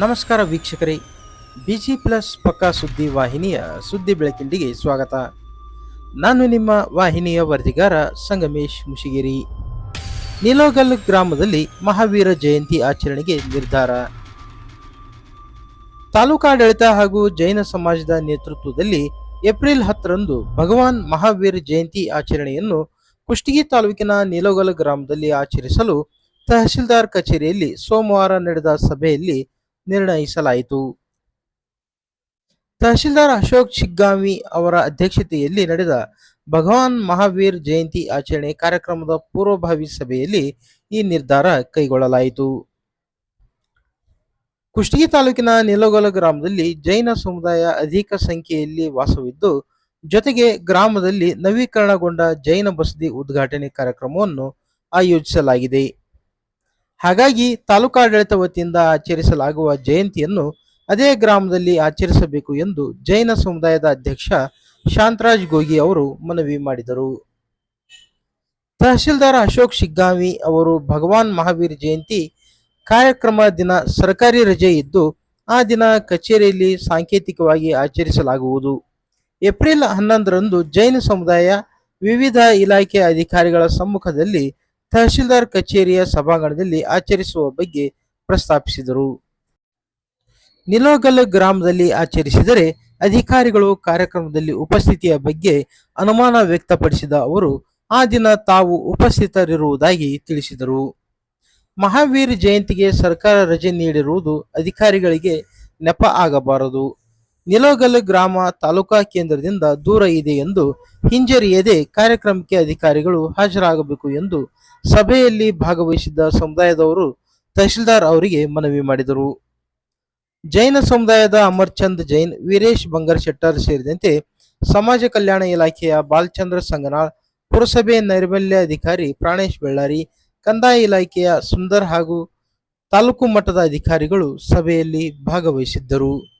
ನಮಸ್ಕಾರ ವೀಕ್ಷಕರೇ. Busy plus ಪಕ್ಕಾ ಸುದ್ದಿ ವಾಹಿನಿಯ ಸುದ್ದಿ ಬೆಳಕಿಂಡಿಗೆ ಸ್ವಾಗತ. ನಾನು ನಿಮ್ಮ ವಾಹಿನಿಯ ವರದಿಗಾರ ಸಂಗಮೇಶ್ ಮುಷಿಗಿರಿ. ನಿಲೋಗಲ್ ಗ್ರಾಮದಲ್ಲಿ ಮಹಾವೀರ ಜಯಂತಿ ಆಚರಣೆಗೆ ನಿರ್ಧಾರ. ತಾಲೂಕಾಡಳಿತ ಹಾಗೂ ಜೈನ ಸಮಾಜದ ನೇತೃತ್ವದಲ್ಲಿ ಏಪ್ರಿಲ್ ಹತ್ತರಂದು ಭಗವಾನ್ ಮಹಾವೀರ ಜಯಂತಿ ಆಚರಣೆಯನ್ನು ಕುಷ್ಟಗಿ ತಾಲೂಕಿನ ನಿಲೋಗಲ್ ಗ್ರಾಮದಲ್ಲಿ ಆಚರಿಸಲು ತಹಶೀಲ್ದಾರ್ ಕಚೇರಿಯಲ್ಲಿ ಸೋಮವಾರ ನಡೆದ ಸಭೆಯಲ್ಲಿ ನಿರ್ಣಯಿಸಲಾಯಿತು. ತಹಶೀಲ್ದಾರ್ ಅಶೋಕ್ ಶಿಗ್ಗಾಂವಿ ಅವರ ಅಧ್ಯಕ್ಷತೆಯಲ್ಲಿ ನಡೆದ ಭಗವಾನ್ ಮಹಾವೀರ್ ಜಯಂತಿ ಆಚರಣೆ ಕಾರ್ಯಕ್ರಮದ ಪೂರ್ವಭಾವಿ ಸಭೆಯಲ್ಲಿ ಈ ನಿರ್ಧಾರ ಕೈಗೊಳ್ಳಲಾಯಿತು. ಕುಷ್ಟಗಿ ತಾಲೂಕಿನ ನಿಲೋಗಲ ಗ್ರಾಮದಲ್ಲಿ ಜೈನ ಸಮುದಾಯ ಅಧಿಕ ಸಂಖ್ಯೆಯಲ್ಲಿ ವಾಸವಿದ್ದು, ಜೊತೆಗೆ ಗ್ರಾಮದಲ್ಲಿ ನವೀಕರಣಗೊಂಡ ಜೈನ ಬಸದಿ ಉದ್ಘಾಟನೆ ಕಾರ್ಯಕ್ರಮವನ್ನು ಆಯೋಜಿಸಲಾಗಿದೆ. ಹಾಗಾಗಿ ತಾಲೂಕಾಡಳಿತ ವತಿಯಿಂದ ಆಚರಿಸಲಾಗುವ ಜಯಂತಿಯನ್ನು ಅದೇ ಗ್ರಾಮದಲ್ಲಿ ಆಚರಿಸಬೇಕು ಎಂದು ಜೈನ ಸಮುದಾಯದ ಅಧ್ಯಕ್ಷ ಶಾಂತರಾಜ್ ಗೋಗಿ ಅವರು ಮನವಿ ಮಾಡಿದರು. ತಹಶೀಲ್ದಾರ್ ಅಶೋಕ್ ಶಿಗ್ಗಾಮಿ ಅವರು ಭಗವಾನ್ ಮಹಾವೀರ್ ಜಯಂತಿ ಕಾರ್ಯಕ್ರಮ ದಿನ ಸರ್ಕಾರಿ ರಜೆ ಇದ್ದು ಆ ದಿನ ಕಚೇರಿಯಲ್ಲಿ ಸಾಂಕೇತಿಕವಾಗಿ ಆಚರಿಸಲಾಗುವುದು. ಏಪ್ರಿಲ್ ಹನ್ನೊಂದರಂದು ಜೈನ ಸಮುದಾಯ ವಿವಿಧ ಇಲಾಖೆ ಅಧಿಕಾರಿಗಳ ಸಮ್ಮುಖದಲ್ಲಿ ತಹಶೀಲ್ದಾರ್ ಕಚೇರಿಯ ಸಭಾಂಗಣದಲ್ಲಿ ಆಚರಿಸುವ ಬಗ್ಗೆ ಪ್ರಸ್ತಾಪಿಸಿದರು. ನಿಲೋಗಲ್ ಗ್ರಾಮದಲ್ಲಿ ಆಚರಿಸಿದರೆ ಅಧಿಕಾರಿಗಳು ಕಾರ್ಯಕ್ರಮದಲ್ಲಿ ಉಪಸ್ಥಿತಿಯ ಬಗ್ಗೆ ಅನುಮಾನ ವ್ಯಕ್ತಪಡಿಸಿದ ಅವರು, ಆ ದಿನ ತಾವು ಉಪಸ್ಥಿತರಿರುವುದಾಗಿ ತಿಳಿಸಿದರು. ಮಹಾವೀರ್ ಜಯಂತಿಗೆ ಸರ್ಕಾರ ರಜೆ ನೀಡಿರುವುದು ಅಧಿಕಾರಿಗಳಿಗೆ ನೆಪ ಆಗಬಾರದು. ನಿಲೋಗಲ್ ಗ್ರಾಮ ತಾಲೂಕಾ ಕೇಂದ್ರದಿಂದ ದೂರ ಇದೆ ಎಂದು ಹಿಂಜರಿಯದೆ ಕಾರ್ಯಕ್ರಮಕ್ಕೆ ಅಧಿಕಾರಿಗಳು ಹಾಜರಾಗಬೇಕು ಎಂದು ಸಭೆಯಲ್ಲಿ ಭಾಗವಹಿಸಿದ್ದ ಸಮುದಾಯದವರು ತಹಶೀಲ್ದಾರ್ ಅವರಿಗೆ ಮನವಿ ಮಾಡಿದರು. ಜೈನ ಸಮುದಾಯದ ಅಮರ್ಚಂದ್ ಜೈನ್, ವೀರೇಶ್ ಬಂಗರ್ ಶೆಟ್ಟರ್ ಸೇರಿದಂತೆ ಸಮಾಜ ಕಲ್ಯಾಣ ಇಲಾಖೆಯ ಬಾಲಚಂದ್ರ ಸಂಗನಾಳ್, ಪುರಸಭೆ ನೈರ್ಮಲ್ಯ ಅಧಿಕಾರಿ ಪ್ರಾಣೇಶ್ ಬೆಳ್ಳಾರಿ, ಕಂದಾಯ ಇಲಾಖೆಯ ಸುಂದರ್ ಹಾಗೂ ತಾಲೂಕು ಮಟ್ಟದ ಅಧಿಕಾರಿಗಳು ಸಭೆಯಲ್ಲಿ ಭಾಗವಹಿಸಿದ್ದರು.